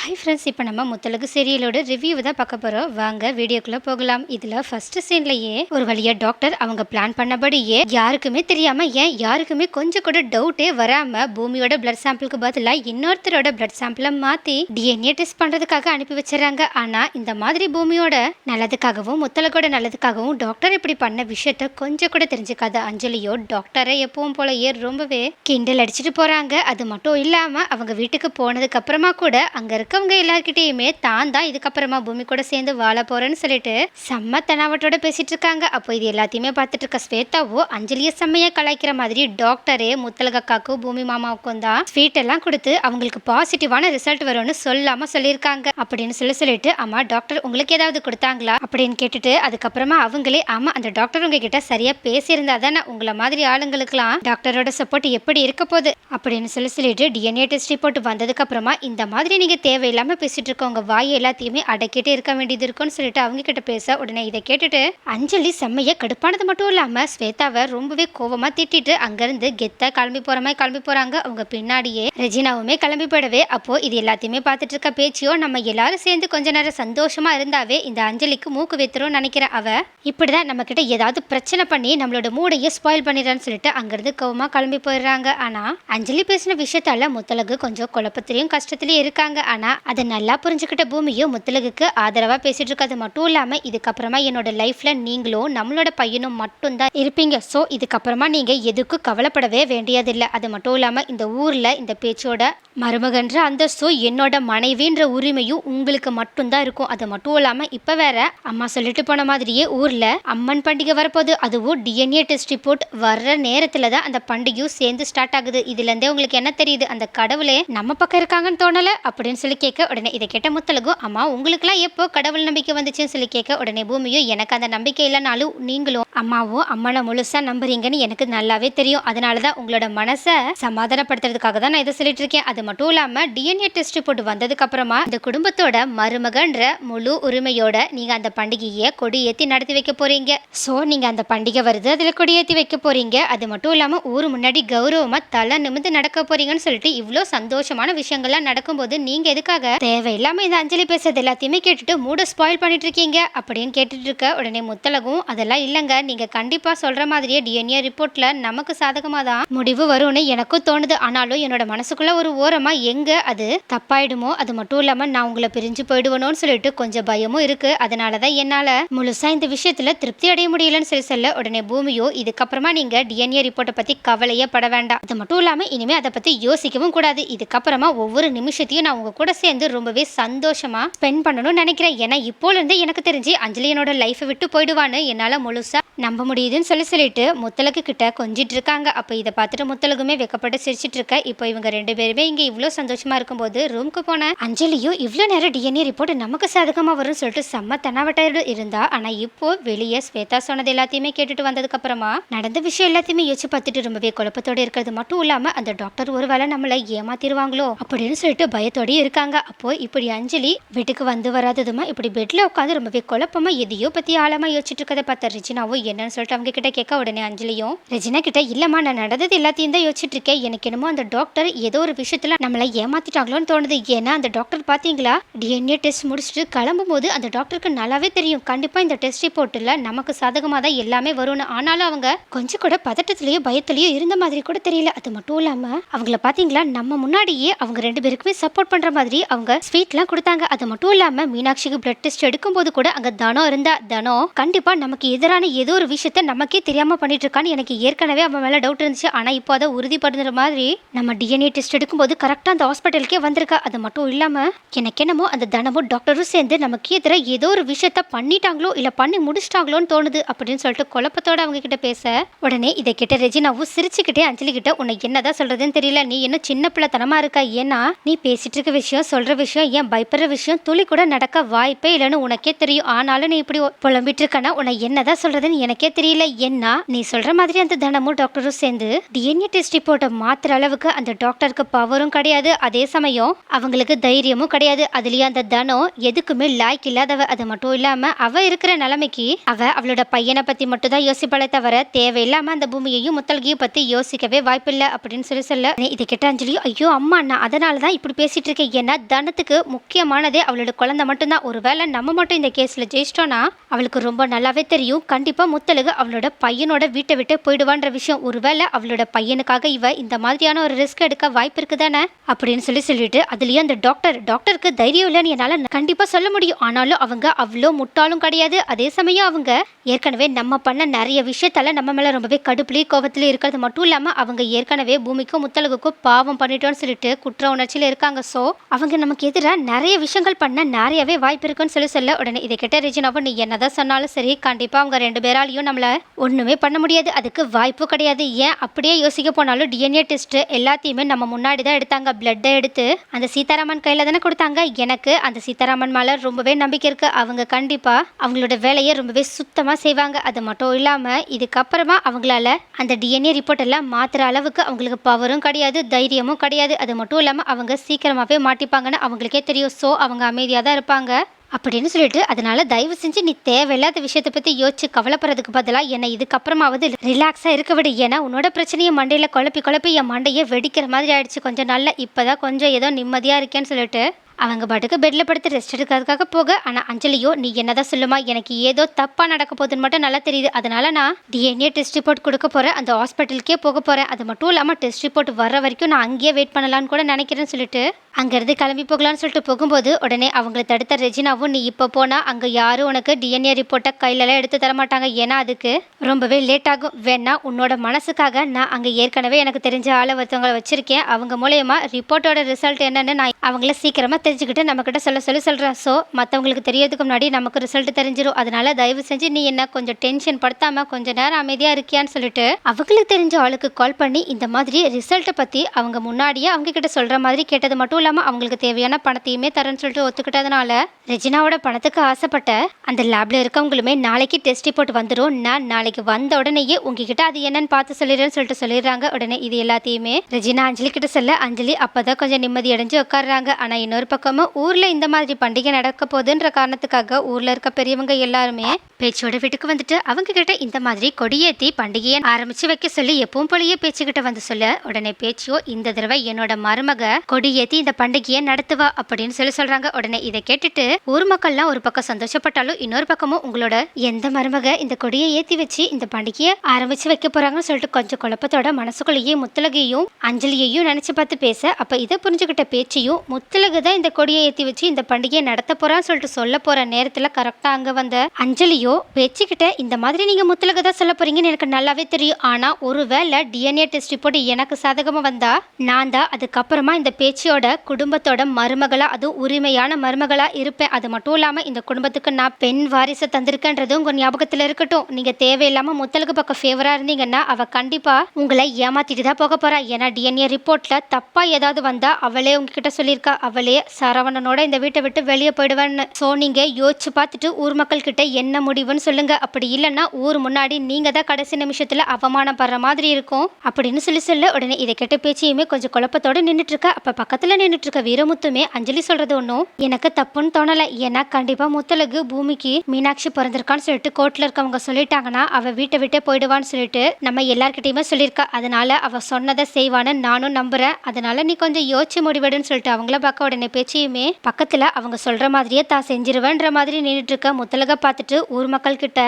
Hi friends இப்போ நம்ம Muthazhagu சீரியலோட review தான் பார்க்க போகிறோம் வாங்க வீடியோக்குள்ளே போகலாம். இதில் ஃபர்ஸ்ட் சீன்லையே ஒரு வழியாக டாக்டர் அவங்க பிளான் பண்ணபடியே யாருக்குமே தெரியாமல் ஏன் யாருக்குமே கொஞ்சம் கூட டவுட்டே வராமல் பூமியோட பிளட் சாம்பிளுக்கு பதிலாக இன்னொருத்தரோட பிளட் சாம்பிளை மாற்றி டிஎன்ஏ டெஸ்ட் பண்ணுறதுக்காக அனுப்பி வச்சிடறாங்க. ஆனால் இந்த மாதிரி பூமியோட நல்லதுக்காகவும் முத்தலகோட நல்லதுக்காகவும் டாக்டர் இப்படி பண்ண விஷயத்த கொஞ்சம் கூட தெரிஞ்சுக்காத அஞ்சலியோ டாக்டரை எப்பவும் போலயே ரொம்பவே கிண்டல் அடிச்சுட்டு போகிறாங்க அது மட்டும் இல்லாமல் அவங்க வீட்டுக்கு போனதுக்கப்புறமா கூட கூட இருக்க இருக்கவங்க எல்லார்கிட்டயுமே தான் தான் இதுக்கப்புறமா பூமி கூட சேர்ந்து வாழ போறேன்னு சொல்லிட்டு செம்ம தனாவட்டோட பேசிட்டு இருக்காங்க. அப்போ இது எல்லாத்தையுமே பார்த்துட்டு இருக்க ஸ்வேதாவோ அஞ்சலியை செம்மையா கலாய்க்கிற மாதிரி டாக்டரே முத்தலகக்காக்கும் பூமி மாமாவுக்கும் தான் ஸ்வீட் எல்லாம் கொடுத்து அவங்களுக்கு பாசிட்டிவான ரிசல்ட் வரும்னு சொல்லாம சொல்லியிருக்காங்க. அப்படின்னு சொல்லி சொல்லிட்டு ஆமா டாக்டர் உங்களுக்கு ஏதாவது கொடுத்தாங்களா? அப்படின்னு கேட்டுட்டு அதுக்கப்புறமா அவங்களே ஆமா அந்த டாக்டர் உங்ககிட்ட சரியா பேசியிருந்தா தானே உங்களை மாதிரி ஆளுங்களுக்குலாம் டாக்டரோட சப்போர்ட் எப்படி இருக்க போகுது? அப்படின்னு சொல்லி சொல்லிட்டு டிஎன்ஏ டெஸ்ட் ரிப்போர்ட் வந்ததுக்கு அப்புறமா இந்த மாதிரி நீங்க தேவையில்லாம பேசிட்டு இருக்கவங்க வாய் எல்லாத்தையுமே அடக்கிட்டே இருக்க வேண்டியது இருக்கும்னு சொல்லிட்டு அவங்க கிட்ட பேச உடனே இதை கேட்டுட்டு அஞ்சலி செம்மைய கடுப்பானது மட்டும் இல்லாம ஸ்வேதாவை ரொம்பவே கோவமா திட்டிட்டு அங்கிருந்து கெத்தா கிளம்பி போற மாதிரி கிளம்பி போறாங்க. அவங்க பின்னாடியே ரெஜினாவுமே கிளம்பி போயிடவே. அப்போ இது எல்லாத்தையுமே பார்த்துட்டு இருக்க பேச்சியோ நம்ம எல்லாரும் சேர்ந்து கொஞ்ச நேரம் சந்தோஷமா இருந்தாவே இந்த அஞ்சலிக்கு மூக்கு வைத்துரும் நினைக்கிறேன் அவ. இப்படிதான் நம்ம கிட்ட ஏதாவது பிரச்சனை பண்ணி நம்மளோட மூடையே ஸ்பாயில் பண்ணிடுறான்னு சொல்லிட்டு அங்கிருந்து கோவமாக கிளம்பி போயிடுறாங்க. ஆனா அஞ்சலி பேசின விஷயத்தால முத்தலகு கொஞ்சம் குழப்பத்திலையும் கஷ்டத்துலையும் இருக்காங்க. ஆனால் அதை நல்லா புரிஞ்சுக்கிட்ட பூமியும் முத்தலகுக்கு ஆதரவாக பேசிகிட்டு இருக்கிறது மட்டும் இல்லாமல் இதுக்கப்புறமா என்னோட லைஃப்பில் நீங்களும் நம்மளோட பையனும் மட்டும்தான் இருப்பீங்க. ஸோ இதுக்கப்புறமா நீங்கள் எதுக்கும் கவலைப்படவே வேண்டியதில்லை. அது மட்டும் இல்லாமல் இந்த ஊரில் இந்த பேச்சோட மருமகன்ற அந்தஸ்தும் என்னோட மனைவின்ற உரிமையும் உங்களுக்கு மட்டும்தான் இருக்கும். அது மட்டும் இல்லாமல் இப்போ வேற அம்மா சொல்லிட்டு போன மாதிரியே ஊரில் அம்மன் பண்டிகை வரப்போகுது. அதுவும் டிஎன்ஏ டெஸ்ட் ரிப்போர்ட் வர்ற நேரத்தில் தான் அந்த பண்டிகையும் சேர்ந்து ஸ்டார்ட் ஆகுது. இதுலேருந்தே உங்களுக்கு என்ன தெரியுது? அந்த கடவுளே நம்ம பக்கம் இருக்காங்கன்னு தோணலை? அப்படின்னு சொல்லி கேட்க உடனே இதை கேட்ட முத்தலகும் அம்மா உங்களுக்குலாம் எப்போ கடவுள் நம்பிக்கை வந்துச்சுன்னு சொல்லி கேட்க உடனே பூமியும் எனக்கு அந்த நம்பிக்கை இல்லைனாலும் நீங்களும் அம்மாவும் அம்மனை முழுசாக நம்புறீங்கன்னு எனக்கு நல்லாவே தெரியும். அதனால தான் உங்களோட மனசை சமாதானப்படுத்துறதுக்காக தான் நான் இதை சொல்லிட்டு இருக்கேன். அது மட்டும் இல்லாம டிஎன்ஏ டெஸ்ட் போட்டு வந்ததுக்கு அப்புறமா இந்த குடும்பத்தோட மருமகன்ற முழு உரிமையோட நீங்க அந்த பண்டிகையை கொடி ஏற்றி நடத்தி வைக்க போறீங்க. சோ நீங்க அந்த பண்டிகை வருது அதுல கொடி ஏற்றி வைக்க போறீங்க. அது மட்டும் இல்லாம ஊர் முன்னாடி கௌரவமா தலை நிமிந்து நடக்க போறீங்கன்னு சொல்லிட்டு இவ்வளோ சந்தோஷமான விஷயங்கள்லாம் நடக்கும்போது நீங்க எதுக்காக தேவையில்லாம இந்த அஞ்சலி பேசுறது எல்லாத்தையுமே கேட்டுட்டு மூட ஸ்பாயில் பண்ணிட்டு இருக்கீங்க? அப்படின்னு கேட்டுட்டு இருக்க உடனே முத்தலகும் அதெல்லாம் இல்லைங்க. நீங்க கண்டிப்பா சொல்ற மாதிரியே டிஎன்ஏ ரிப்போர்ட்ல நமக்கு சாதகமா தான் முடிவு வரும்னு எனக்கும் தோணுது. ஆனாலும் என்னோட மனசுக்குள்ள ஒரு ஓரமா எங்கே அது தப்பாயிடுமோ அது மட்டும் இல்லாமல் நான் உங்களை பிரிஞ்சு போயிடுவனோன்னு சொல்லிட்டு கொஞ்சம் பயமும் இருக்குது அதனால தான் என்னால் முழுசாக இந்த விஷயத்தில் திருப்தி அடைய முடியலன்னு சொல்லி சொல்ல உடனே பூமியோ இதுக்கப்புறமா நீங்கள் டிஎன்ஏ ரிப்போர்ட்டை பற்றி கவலையே பட வேண்டாம். அது மட்டும் இல்லாமல் இனிமேல் அதை பற்றி யோசிக்கவும் கூடாது. இதுக்கப்புறமா ஒவ்வொரு நிமிஷத்தையும் நான் உங்கள் கூட சேர்ந்து ரொம்பவே சந்தோஷமாக ஸ்பெண்ட் பண்ணணும்னு நினைக்கிறேன். ஏன்னா இப்போலேருந்து எனக்கு தெரிஞ்சு அஞ்சலியனோட லைஃப்பை விட்டு போயிடுவான்னு என்னால் முழுசாக நம்ப முடியுதுன்னு சொல்லி சொல்லிட்டு முத்தலகு கிட்ட கொஞ்சிட்டு இருக்காங்க. அப்போ இதை பார்த்துட்டு முத்தலகுமே வெக்கப்பட்டு சிரிச்சிட்டு இருக்க. இப்போ இவங்க ரெண்டு பேருமே இங்க இவ்வளோ சந்தோஷமா இருக்கும்போது ரூம்க்கு போன அஞ்சலியும் இவ்வளோ நேரம் டிஎன்ஏ ரிப்போர்ட் நமக்கு சாதகமாக வரும்னு சொல்லிட்டு செம்ம தென்னாவட்டாயிடு இருந்தா. ஆனா இப்போ வெளியே ஸ்வேதா சொன்னது எல்லாத்தையுமே கேட்டுட்டு வந்ததுக்கு அப்புறமா நடந்த விஷயம் எல்லாத்தையுமே யோசிச்சு பார்த்துட்டு ரொம்பவே குழப்பத்தோட இருக்கிறது. மட்டும் இல்லாம அந்த டாக்டர் ஒருவேளை நம்மளை ஏமாத்திருவாங்களோ அப்படின்னு சொல்லிட்டு பயத்தோடய இருக்காங்க. அப்போ இப்படி அஞ்சலி வீட்டுக்கு வந்து வராததுமா? இப்படி பெட்ல உட்காந்து ரொம்பவே குழப்பமா எதையோ பத்தி ஆழமா யோசிச்சுட்டு இருக்கதை பார்த்த ரெஜினாவும் என்னன்னு சொல்லிட்டு அவங்க கிட்ட கேட்க உடனே அஞ்சலியும் ரெஜினா கிட்ட இல்லம்மா நான் நடந்தது எல்லாத்தையும் தான் யோசிச்சுட்டு இருக்கேன். எனக்கு என்னமோ அந்த டாக்டர் ஏதோ ஒரு விஷயத்துல நம்மளை ஏமாத்திட்டாங்களோன்னு தோணுது. ஏன்னா அந்த டாக்டர் பார்த்தீங்களா? டிஎன்ஏ டெஸ்ட் முடிச்சுட்டு கிளம்பும் போது அந்த டாக்டருக்கு நல்லாவே தெரியும். கண்டிப்பாக இந்த டெஸ்ட் ரிப்போர்ட்டில் நமக்கு சாதகமாக தான் எல்லாமே வரும்னு. ஆனாலும் அவங்க கொஞ்சம் கூட பதட்டத்திலயோ பயத்திலயோ இருந்த மாதிரி கூட தெரியல. அது மட்டும் இல்லாமல் அவங்கள பார்த்தீங்களா? நம்ம முன்னாடியே அவங்க ரெண்டு பேருக்குமே சப்போர்ட் பண்ணுற மாதிரி அவங்க ஸ்வீட்லாம் கொடுத்தாங்க. அது மட்டும் இல்லாமல் மீனாட்சிக்கு பிளட் டெஸ்ட் எடுக்கும்போது கூட அங்கே தனம் இருந்தா தனம் கண்டிப்பாக நமக்கு எதிரான ஏதோ ஒரு விஷயத்த நமக்கே தெரியாமல் பண்ணிட்டு இருக்கான்னு எனக்கு ஏற்கனவே அவன் மேலே டவுட் இருந்துச்சு. ஆனால் இப்போ அதை உறுதிப்படுத்துகிற மாதிரி நம்ம டிஎன்ஏ டெஸ்ட் எடுக்கும்போது கரெக்டாக அந்த ஹாஸ்பிட்டலுக்கே வந்திருக்கா. அது மட்டும் இல்லாமல் எனக்கு என்னமோ அந்த தனமும் டாக்டரும் சேர்ந்து நமக்கு எதிராக ஏதோ ஒரு விஷயத்த பண்ணிட்டாங்களோ இல்லை பண்ணி முடிச்சிட்டாங்களோன்னு தோணுது அப்படின்னு சொல்லிட்டு குழப்பத்தோட அவங்க கிட்ட பேச. உடனே இதை கிட்ட ரெஜினாவும் சிரிச்சுக்கிட்டே அஞ்சலி கிட்ட உன்னை என்னதான் சொல்றதுன்னு தெரியல. நீ என்ன சின்ன பிள்ளைத்தனமா இருக்கா? ஏன்னா நீ பேசிட்டு இருக்க விஷயம் சொல்ற விஷயம் ஏன் பயப்படுற விஷயம் துளி கூட நடக்க வாய்ப்பே இல்லைன்னு உனக்கே தெரியும். ஆனாலும் நீ இப்படி புலம்பிட்டு இருக்கனா? உன்னை என்னதான் சொல்றதுன்னு எனக்கே தெரியல. என்ன நீ சொல்ற மாதிரி அந்த தனமும் டாக்டரும் சேர்ந்து டிஎன்ஏ டெஸ்ட் ரிப்போர்ட்டை மாத்துற அளவுக்கு அந்த டாக்டருக்கு பவரும் கிடையாது. அதே சமயம் அவங்களுக்கு தைரியமும் கிடையாது. அதுலயே அந்த தனம் எதுக்குமே லாய்க்கு இல்லாதவ அது மட்டும் இல்லாம அவ இருக்கிற நிலைமைக்கு அவ அவளோட பையனை பத்தி மட்டும் தான் யோசிப்பாளே தவிர தேவையில்லாம அந்த பூமியையும் முத்தல்கியும் பத்தி யோசிக்கவே வாய்ப்பில்லை அப்படின்னு சொல்லி சொல்ல. இதை கேட்ட அஞ்சலியும் ஐயோ அம்மா நான் அதனால தான் இப்படி பேசிட்டு இருக்கேன். ஏன்னா தனத்துக்கு முக்கியமானதே அவளோட குழந்தை மட்டும்தான். ஒருவேளை நம்ம மட்டும் இந்த கேஸில் ஜெயிச்சிட்டோன்னா அவளுக்கு ரொம்ப நல்லாவே தெரியும். கண்டிப்பாக முத்தலுக்கு அவளோட பையனோட வீட்டை விட்டு போயிடுவான்ற விஷயம். ஒருவேளை அவளோட பையனுக்காக இவ இந்த மாதிரியான ஒரு ரிஸ்க் எடுக்க வாய்ப்பு இருக்குதானே? அப்படின்னு சொல்லி சொல்லிட்டு அதுலேயும் அந்த டாக்டர் டாக்டருக்கு தைரியம் இல்லைன்னு என்னால் கண்டிப்பாக சொல்ல முடியும். ஆனாலும் அவங்க அவ்வளோ முட்டாளும் கிடையாது. அதே சமயம் அவங்க ஏற்கனவே நம்ம பண்ண நிறைய விஷயத்தால நம்ம மேலே ரொம்பவே கடுப்புலேயும் கோபத்துலையும் இருக்கிறது மட்டும் இல்லாமல் அவங்க ஏற்கனவே பூமிக்கும் முத்தலகுக்கும் பாவம் பண்ணிட்டோம்னு சொல்லிட்டு குற்ற உணர்ச்சியில் இருக்காங்க. ஸோ அவங்க நமக்கு எதிராக நிறைய விஷயங்கள் பண்ண நிறையவே வாய்ப்பு இருக்குன்னு சொல்லி சொல்ல உடனே இதை கிட்ட ரெஜினாவும் நீ என்னதான் சொன்னாலும் சரி கண்டிப்பாக அவங்க ரெண்டு பேராலையும் நம்மளை ஒன்றுமே பண்ண முடியாது. அதுக்கு வாய்ப்பு கிடையாது. ஏன் அப்படியே யோசிக்க போனாலும் டிஎன்ஏ டெஸ்ட் எல்லாத்தையுமே நம்ம முன்னாடி தான் எடுத்து எடுத்தாங்க பிளட்டை எடுத்து அந்த சீதாராமன் கையில் தானே கொடுத்தாங்க. எனக்கு அந்த சீதாராமன் மேலே ரொம்பவே நம்பிக்கை இருக்குது அவங்க கண்டிப்பாக அவங்களோட வேலையை ரொம்பவே சுத்தமாக செய்வாங்க. அது மட்டும் இல்லாமல் இதுக்கப்புறமா அவங்களால அந்த டிஎன்ஏ ரிப்போர்ட் எல்லாம் மாற்றுற அளவுக்கு அவங்களுக்கு பவரும் கிடையாது தைரியமும் கிடையாது. அது மட்டும் இல்லாமல் அவங்க சீக்கிரமாகவே மாட்டிப்பாங்கன்னு அவங்களுக்கே தெரியும். ஸோ அவங்க அமைதியாக தான் இருப்பாங்க. அப்படின்னு சொல்லிட்டு அதனால தயவு செஞ்சு நீ தேவையில்லாத விஷயத்தை பற்றி யோசிச்சு கவலைப்படுறதுக்கு பதிலாக என்னை இதுக்கப்புறமாவது ரிலாக்ஸாக இருக்க விடு. ஏன்னா உன்னோட பிரச்சனையை மண்டையில் குழப்பி குழப்பி என் மண்டையை வெடிக்கிற மாதிரி ஆயிடுச்சு. கொஞ்சம் நாள்ல இப்போதான் கொஞ்சம் ஏதோ நிம்மதியாக இருக்கேன்னு சொல்லிட்டு அவங்க பாட்டுக்கு பெட்டில் படுத்து ரெஸ்ட் எடுக்கிறதுக்காக போக. ஆனால் அஞ்சலியோ நீ என்னதான் சொல்லுமா? எனக்கு ஏதோ தப்பாக நடக்க போகுதுன்னு மட்டும் நல்லா தெரியுது. அதனால நான் டிஎன்ஏ டெஸ்ட் ரிப்போர்ட் கொடுக்க போகிறேன் அந்த ஹாஸ்பிட்டலுக்கே போக போகிறேன் அது மட்டும் இல்லாமல் டெஸ்ட் ரிப்போர்ட் வர வரைக்கும் நான் அங்கேயே வெயிட் பண்ணலான்னு கூட நினைக்கிறேன்னு சொல்லிட்டு அங்கேருந்து கிளம்பி போகலான்னு சொல்லிட்டு போகும்போது உடனே அவங்களை தடுத்த ரெஜினாவும் நீ இப்போ போனால் அங்கே யாரும் உனக்கு டிஎன்ஏ ரிப்போர்ட்டை கையிலலாம் எடுத்து தர மாட்டாங்க. ஏன்னா அதுக்கு ரொம்பவே லேட் ஆகும். வேணா உன்னோட மனசுக்காக நான் அங்கே ஏற்கனவே எனக்கு தெரிஞ்ச ஆளை ஒருத்தவங்களை வச்சிருக்கேன். அவங்க மூலயமா ரிப்போர்ட்டோட ரிசல்ட் என்னன்னு நான் அவங்கள சீக்கிரமாக தெரிஞ்சுக்கிட்டு நம்மக்கிட்ட சொல்ல சொல்லி சொல்கிறேன் ஸோ மற்றவங்களுக்கு தெரியறதுக்கு முன்னாடி நமக்கு ரிசல்ட் தெரிஞ்சிடும் அதனால தயவு செஞ்சு நீ என்ன கொஞ்சம் டென்ஷன் படுத்தாமல் கொஞ்சம் நேரம் அமைதியாக இருக்கியான்னு சொல்லிட்டு அவங்களுக்கு தெரிஞ்ச ஆளுக்கு கால் பண்ணி இந்த மாதிரி ரிசல்ட்டை பற்றி அவங்க முன்னாடியே அவங்க கிட்ட சொல்கிற மாதிரி கேட்டது மட்டும் இல்லாமல் அவங்களுக்கு தேவையான பணத்தையுமே தரேன்னு சொல்லிட்டு ஒத்துக்கிட்டதுனால ரெஜினாவோட பணத்துக்கு ஆசைப்பட்ட அந்த லேப்ல இருக்கவங்களுமே நாளைக்கு டெஸ்ட் ரிப்போர்ட் வந்துடும் நான் நாளைக்கு வந்த உடனேயே உங்ககிட்ட அது என்னன்னு பார்த்து சொல்லிடுறேன்னு சொல்லிட்டு சொல்லிடுறாங்க. உடனே இது எல்லாத்தையுமே ரெஜினா அஞ்சலி கிட்ட சொல்ல அஞ்சலி அப்போதான் கொஞ்சம் நிம்மதி அடைஞ்சு உட்காடுறாங்க ஆனால் இன்னொரு பக்கமும் ஊர்ல இந்த மாதிரி பண்டிகை நடக்க போகுதுன்ற காரணத்துக்காக ஊர்ல இருக்க பெரியவங்க எல்லாருமே பேச்சோட வீட்டுக்கு வந்துட்டு அவங்க கிட்ட இந்த மாதிரி கொடியேத்தி பண்டிகையை ஆரம்பிச்சு வைக்க சொல்லி எப்பவும் போலயே பேச்சுக்கிட்ட வந்து சொல்ல உடனே பேச்சியோ இந்த தடவை என்னோட மருமக கொடியேத்தி இந்த பண்டிகையை நடத்துவா அப்படின்னு சொல்லி சொல்றாங்க. உடனே இதை கேட்டுட்டு ஊர் மக்கள்லாம் ஒரு பக்கம் சந்தோஷப்பட்டாலும் இன்னொரு பக்கமும் உங்களோட எந்த மருமக இந்த கொடியை ஏத்தி வச்சு இந்த பண்டிகையை ஆரம்பிச்சு வைக்க போறாங்கன்னு சொல்லிட்டு கொஞ்சம் குழப்பத்தோட மனசுக்குள்ளேயே முத்தலகையும் அஞ்சலியையும் நினைச்சு பார்த்து பேச அப்ப இதை புரிஞ்சுக்கிட்ட பேச்சையும் முத்தலகு தான் இந்த கொடியை ஏற்றி வச்சு இந்த பண்டிகையை நடத்த போகிறான்னு சொல்லிட்டு சொல்ல போகிற நேரத்தில் கரெக்டாக அங்கே வந்த அஞ்சலியோ வச்சுக்கிட்ட இந்த மாதிரி நீங்கள் முத்தலக தான் சொல்ல போகிறீங்கன்னு எனக்கு நல்லாவே தெரியும். ஆனால் ஒருவேளை டிஎன்ஏ டெஸ்ட் ரிப்போர்ட் எனக்கு சாதகமாக வந்தால் நான் தான் அதுக்கப்புறமா இந்த பேச்சியோட குடும்பத்தோட மருமகளாக அதுவும் உரிமையான மருமகளாக இருப்பேன். அது மட்டும் இல்லாமல் இந்த குடும்பத்துக்கு நான் பெண் வாரிசை தந்திருக்கேன்றது உங்கள் ஞாபகத்தில் இருக்கட்டும். நீங்கள் தேவையில்லாமல் முத்தலுக்கு பக்கம் ஃபேவராக இருந்தீங்கன்னா அவள் கண்டிப்பாக உங்களை ஏமாத்திட்டு தான் போக போகிறா ஏன்னா டிஎன்ஏ ரிப்போர்ட்டில் தப்பாக ஏதாவது வந்தால் அவளே உங்ககிட்ட சொல்லியிருக்கா. அவளே சரவணனோட இந்த வீட்டை விட்டு வெளியே போயிடுவேன்னு. ஸோ நீங்கள் யோசிச்சு பார்த்துட்டு ஊர் மக்கள் கிட்ட என்ன முடிவுன்னு சொல்லுங்க. அப்படி இல்லைன்னா ஊர் முன்னாடி நீங்கள் தான் கடைசி நிமிஷத்துல அவமானப்படுற மாதிரி இருக்கும். அப்படின்னு சொல்லி சொல்ல. உடனே இதை கெட்ட பேச்சையுமே கொஞ்சம் குழப்பத்தோட நின்றுட்டு அப்போ பக்கத்தில் பக்கத்துல நின்றுட்டு இருக்க வீரமுத்துமே அஞ்சலி சொல்றது ஒன்றும் எனக்கு தப்புன்னு தோணலை. ஏன்னா கண்டிப்பாக முத்தலகு பூமிக்கு மீனாட்சி பிறந்திருக்கான்னு சொல்லிட்டு கோர்ட்டில் இருக்கவங்க சொல்லிட்டாங்கன்னா அவள் வீட்டை விட்டே போயிடுவான்னு சொல்லிட்டு நம்ம எல்லார்கிட்டயுமே சொல்லியிருக்கா. அதனால அவள் சொன்னதை செய்வான்னு நானும் நம்புறேன். அதனால நீ கொஞ்சம் யோசிச்சு முடிவெடுன்னு சொல்லிட்டு அவங்கள பார்க்க உடனே பேச்சையுமே பக்கத்துல அவங்க சொல்ற மாதிரியே தான் செஞ்சிருவேன்ற மாதிரி நின்றுட்டு இருக்க முத்தலக பார்த்துட்டு ஊர் மக்கள்கிட்ட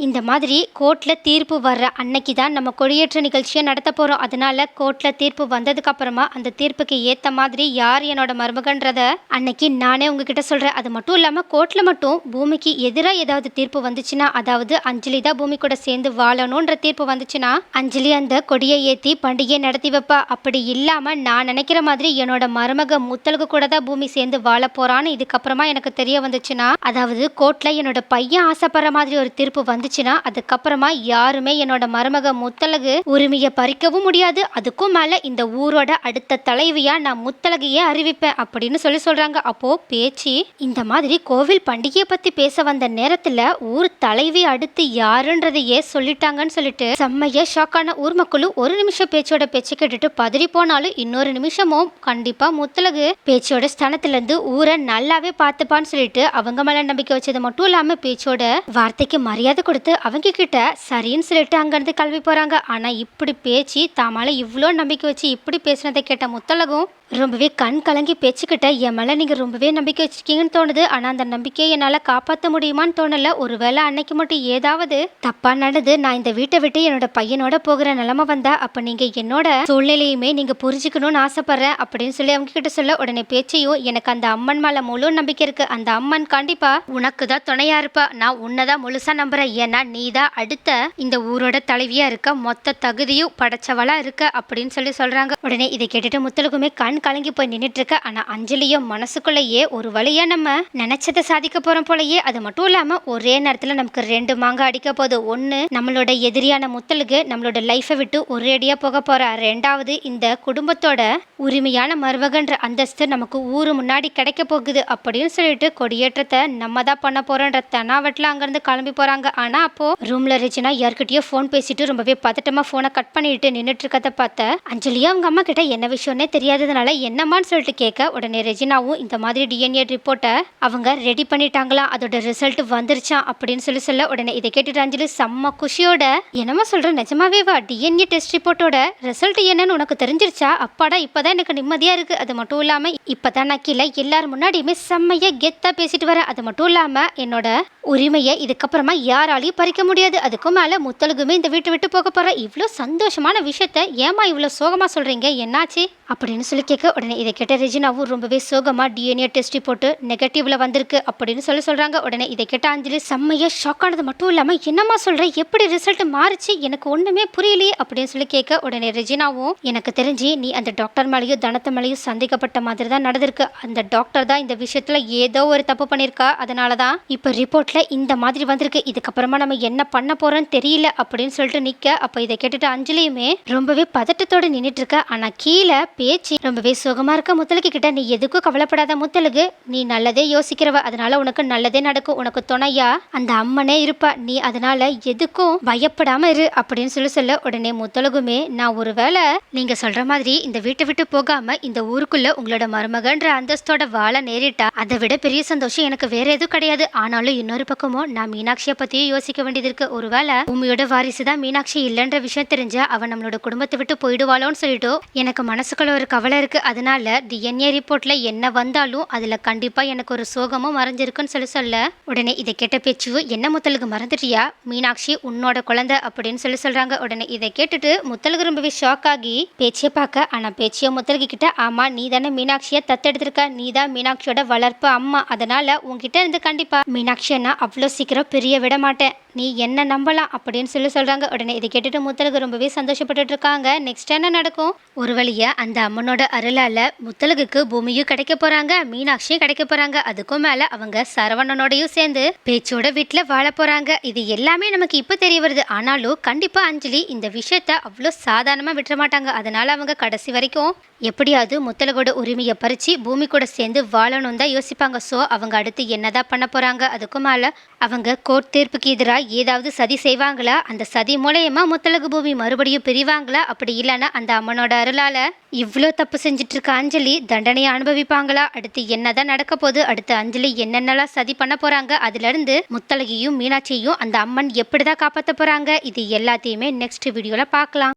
இந்த மாதிரி கோர்ட்டில் தீர்ப்பு வர்ற அன்னைக்கு தான் நம்ம கொடியேற்ற நிகழ்ச்சியை நடத்த போகிறோம் அதனால் கோர்ட்டில் தீர்ப்பு வந்ததுக்கப்புறமா அந்த தீர்ப்புக்கு ஏற்ற மாதிரி யார் என்னோட மருமகன்றத அன்னைக்கு நானே உங்ககிட்ட சொல்கிறேன் அது மட்டும் இல்லாமல் கோர்ட்டில் மட்டும் பூமிக்கு எதிராக ஏதாவது தீர்ப்பு வந்துச்சுன்னா அதாவது அஞ்சலி தான் பூமி கூட சேர்ந்து வாழணுன்ற தீர்ப்பு வந்துச்சுன்னா அஞ்சலி அந்த கொடியை ஏற்றி பண்டிகையை நடத்தி வைப்பா. அப்படி இல்லாமல் நான் நினைக்கிற மாதிரி என்னோட மருமக முத்தலுக்கு கூட தான் பூமி சேர்ந்து வாழ போகிறான்னு இதுக்கப்புறமா எனக்கு தெரிய வந்துச்சுன்னா அதாவது கோர்ட்டில் என்னோட பையன் ஆசைப்படுற மாதிரி ஒரு தீர்ப்பு வந்து வந்துச்சுன்னா அதுக்கப்புறமா யாருமே என்னோட மருமக முத்தலகு உரிமையை பறிக்கவும் முடியாது. அதுக்கும் மேல இந்த ஊரோட அடுத்த தலைவியா நான் முத்தலகையே அறிவிப்பேன் அப்படின்னு சொல்லி சொல்றாங்க. அப்போ பேச்சு இந்த மாதிரி கோவில் பண்டிகையை பத்தி பேச வந்த நேரத்துல ஊர் தலைவி அடுத்து யாருன்றதையே சொல்லிட்டாங்கன்னு சொல்லிட்டு செம்மைய ஷாக்கான ஊர் மக்களும் ஒரு நிமிஷம் பேச்சோட பேச்சு கேட்டுட்டு பதறி போனாலும் இன்னொரு நிமிஷமும் கண்டிப்பா முத்தலகு பேச்சோட ஸ்தானத்துல இருந்து ஊரை நல்லாவே பார்த்துப்பான்னு சொல்லிட்டு அவங்க மேல நம்பிக்கை வச்சது மட்டும் இல்லாம பேச்சோட வார்த்தைக்கு மரியாதை கொடுத்து அவங்க கிட்ட சரின்னு சொல்லிட்டு அங்கேருந்து கிளம்பி போகிறாங்க ஆனால் இப்படி பேச்சு தாமால இவ்வளோ நம்பிக்கை வச்சு இப்படி பேசுனதை கேட்ட முத்தலகும் ரொம்பவே கண் கலங்கி பேச்சுக்கிட்ட என் மேலே நீங்கள் ரொம்பவே நம்பிக்கை வச்சிருக்கீங்கன்னு தோணுது. ஆனால் அந்த நம்பிக்கையை என்னால் காப்பாற்ற முடியுமான்னு தோணல. ஒருவேளை அன்னைக்கு மட்டும் ஏதாவது தப்பாக நடந்து நான் இந்த வீட்டை விட்டு என்னோட பையனோட போகிற நிலமை வந்தா அப்போ நீங்கள் என்னோட சூழ்நிலையுமே நீங்கள் புரிஞ்சுக்கணும்னு ஆசைப்பட்றேன் அப்படின்னு சொல்லி அவங்க கிட்ட சொல்ல உடனே பேச்சையும் எனக்கு அந்த அம்மன் மேலே முழு நம்பிக்கை இருக்கு. அந்த அம்மன் கண்டிப்பாக உனக்கு தான் துணையாக இருப்பா. நான் உன்னை தான் முழுசாக நம்புகிறேன் ஏன்னா நீ தான் அடுத்த இந்த ஊரோட தலைவியாக இருக்க. மொத்த தகுதியும் படைச்சவளாக இருக்க அப்படின்னு சொல்லி சொல்கிறாங்க உடனே இதை கேட்டுட்டு முத்தலுக்குமே கண் கலங்கி போய் நின்னுட்டு இருக்க ஆனா அஞ்சலியும் மனசுக்குள்ளேயே ஒரு வழியா நம்ம நினைச்சதை சாதிக்க போறோம் போலயே. அது மட்டும் இல்லாம ஒரே நேரத்துல நமக்கு ரெண்டு மாங்காய் அடிக்க போகுது. ஒன்று நம்மளோட எதிரியான முத்தலுக்கு நம்மளோட லைஃபை விட்டு ஒரேடியா போக போறா. ரெண்டாவது இந்த குடும்பத்தோட உரிமையான மருமகன்ற அந்தஸ்து நமக்கு ஊரு முன்னாடி கிடைக்க போகுது அப்படின்னு சொல்லிட்டு கொடியேற்றத்தை நம்ம தான் பண்ண போறோன்ற தெனாவட்டில் அங்கிருந்து கிளம்பி போறாங்க. ஆனா அப்போ ரூம்ல இருந்துச்சுன்னா யார்கிட்டயோ ஃபோன் பேசிட்டு ரொம்பவே பதட்டமா போனை கட் பண்ணிட்டு நின்றுட்டு இருக்கத பார்த்த அஞ்சலியும் அவங்க அம்மா கிட்ட என்ன விஷயம்னே தெரியாததுனால என்னம்மான்னு சொல்லிட்டு கேட்க உடனே ரெஜினாவும் இந்த மாதிரி டிஎன்ஏ ரிப்போர்ட்டை அவங்க ரெடி பண்ணிட்டாங்களா? அதோட ரிசல்ட் வந்துருச்சா? அப்படின்னு சொல்லி சொல்ல உடனே இதை கேட்டுட்டு அஞ்சலி செம்ம குஷியோட. என்னமா சொல்கிற நிஜமாவே வா டிஎன்ஏ டெஸ்ட் ரிப்போர்ட்டோட ரிசல்ட் என்னன்னு உனக்கு தெரிஞ்சிருச்சா? அப்பாடா இப்போதான் எனக்கு நிம்மதியாக இருக்குது அது மட்டும் இல்லாமல் இப்போ தான் நான் கீழே எல்லார் முன்னாடியுமே செம்மையாக கெத்தாக பேசிட்டு வரேன். அது மட்டும் இல்லாமல் என்னோட உரிமையை இதுக்கப்புறமா யாராலையும் பறிக்க முடியாது. அதுக்கும் மேலே முத்தலுக்குமே இந்த வீட்டை விட்டு போக போகிற இவ்வளோ சந்தோஷமான விஷயத்த ஏமா இவ்வளோ சோகமாக சொல்கிறீங்க என்னாச்சு? அப்படின்னு சொல்லி கேட்க உடனே இதை கேட்ட ரெஜினாவும் ரொம்பவே சோகமாக டிஎன்ஏ டெஸ்ட் போட்டு நெகட்டிவ்ல வந்திருக்கு அப்படின்னு சொல்லி சொல்கிறாங்க உடனே இதை கேட்ட அஞ்சலி செம்மையாக ஷாக் ஆனது மட்டும் இல்லாமல் என்னம்மா சொல்கிறேன் எப்படி ரிசல்ட் மாறுச்சு? எனக்கு ஒன்றுமே புரியலையே அப்படின்னு சொல்லி கேட்க உடனே ரெஜினாவும் எனக்கு தெரிஞ்சு நீ அந்த டாக்டர் மேலேயும் தனத்து மேலேயும் சந்தேகப்பட்ட மாதிரி தான் நடந்திருக்கு. அந்த டாக்டர் தான் இந்த விஷயத்துல ஏதோ ஒரு தப்பு பண்ணியிருக்கா. அதனால தான் இப்போ ரிப்போர்ட்ல இந்த மாதிரி வந்திருக்கு. இதுக்கப்புறமா நம்ம என்ன பண்ண போகிறோன்னு தெரியல அப்படின்னு சொல்லிட்டு நிற்க அப்போ இதை கேட்டுட்டு அஞ்சலியுமே ரொம்பவே பதட்டத்தோட நின்றுட்டு இருக்க. ஆனால் கீழே பேச்சு ரொம்பவே சுகமா இருக்க முத்தலுக்கு கிட்ட நீ எதுக்கும் கவலைப்படாத முத்தலுக்கு. நீ நல்லதே யோசிக்கிறவ அதனால உனக்கு நல்லதே நடக்கும். உனக்கு துணையா? அந்த அம்மனே இருப்பா. நீ அதனால எதுக்கும் பயப்படாம இரு அப்படின்னு சொல்லி சொல்ல உடனே முத்தலகுமே நான் ஒருவேளை நீங்க சொல்ற மாதிரி இந்த வீட்டை விட்டு போகாம இந்த ஊருக்குள்ள உங்களோட மருமகன்ற அந்தஸ்தோட வாழ நேரிட்டா அதை விட பெரிய சந்தோஷம் எனக்கு வேற எதுவும் கிடையாது. ஆனாலும் இன்னொரு பக்கமும் நான் மீனாட்சியை பத்தியும் யோசிக்க வேண்டியது இருக்கு. ஒருவேளை பூமியோட வாரிசு தான் மீனாட்சி இல்லைன்ற விஷயம் தெரிஞ்ச அவன் நம்மளோட குடும்பத்தை விட்டு போயிடுவாளோன்னு சொல்லிட்டு எனக்கு மனசுக்குள்ள ஒரு கவலை இருக்கு. அதனால டிஎன்ஏ ரிப்போர்ட்ல என்ன வந்தாலும் அதுல கண்டிப்பா எனக்கு ஒரு சோகமும் மறைஞ்சிருக்குன்னு சொல்லி சொல்ல. உடனே இதை கேட்ட பேச்சு என்ன முத்தலுக்கு மறந்துட்டியா? மீனாட்சி உன்னோட குழந்தை அப்படின்னு சொல்லி சொல்றாங்க. உடனே இதை கேட்டுட்டு முத்தலுக்கு ரொம்பவே ஷாக் ஆகி பேச்சியை பார்க்க ஆனா பேச்சிய முத்தலுக்கு கிட்ட ஆமா நீ தானே மீனாட்சியை தத்தெடுத்திருக்க. நீ தான் மீனாட்சியோட வளர்ப்பு அம்மா. அதனால உன்கிட்ட இருந்து கண்டிப்பா மீனாட்சியை நான் அவ்வளோ சீக்கிரம் பிரிய விட மாட்டேன். நீ என்ன நம்பலாம்? அப்படின்னு சொல்லி சொல்றாங்க. உடனே இதை கேட்டுட்டு முத்தலுக்கு ரொம்பவே சந்தோஷப்பட்டுட்டு இருக்காங்க. நெக்ஸ்ட் என்ன நடக்கும்? ஒரு வழியா அந்த அம்மனோட அருளால் முத்தலகுக்கு பூமியும் கிடைக்க போகிறாங்க மீனாட்சியும் கிடைக்க போகிறாங்க அதுக்கும் மேலே அவங்க சரவணனோடையும் சேர்ந்து பேச்சோட வீட்டில் வாழ போகிறாங்க இது எல்லாமே நமக்கு இப்போ தெரிய வருது. ஆனாலும் கண்டிப்பாக அஞ்சலி இந்த விஷயத்த அவ்வளோ சாதாரணமாக விட்டுற மாட்டாங்க. அதனால் அவங்க கடைசி வரைக்கும் எப்படியாவது முத்தலகோட உரிமையை பறித்து பூமி கூட சேர்ந்து வாழணும் தான் யோசிப்பாங்க. ஸோ அவங்க அடுத்து என்னதான் பண்ண போகிறாங்க அதுக்கும் மேலே அவங்க கோர்ட் தீர்ப்புக்கு எதிராக ஏதாவது சதி செய்வாங்களா? அந்த சதி மூலயமா முத்தலகு பூமி மறுபடியும் பிரிவாங்களா? அப்படி இல்லைன்னா அந்த அம்மனோட அருளால் இவ்வளோ தப்பு செஞ்சிட்ருக்க இருக்க அஞ்சலி தண்டனையை அனுபவிப்பாங்களா? அடுத்து என்னதான் நடக்க போகுது அடுத்து அஞ்சலி என்னென்னலாம் சதி பண்ண போறாங்க? அதுலேருந்து முத்தலகியும் மீனாட்சியையும் அந்த அம்மன் எப்படி தான் காப்பாற்ற போறாங்க? இது எல்லாத்தையுமே நெக்ஸ்ட் வீடியோவில் பார்க்கலாம்.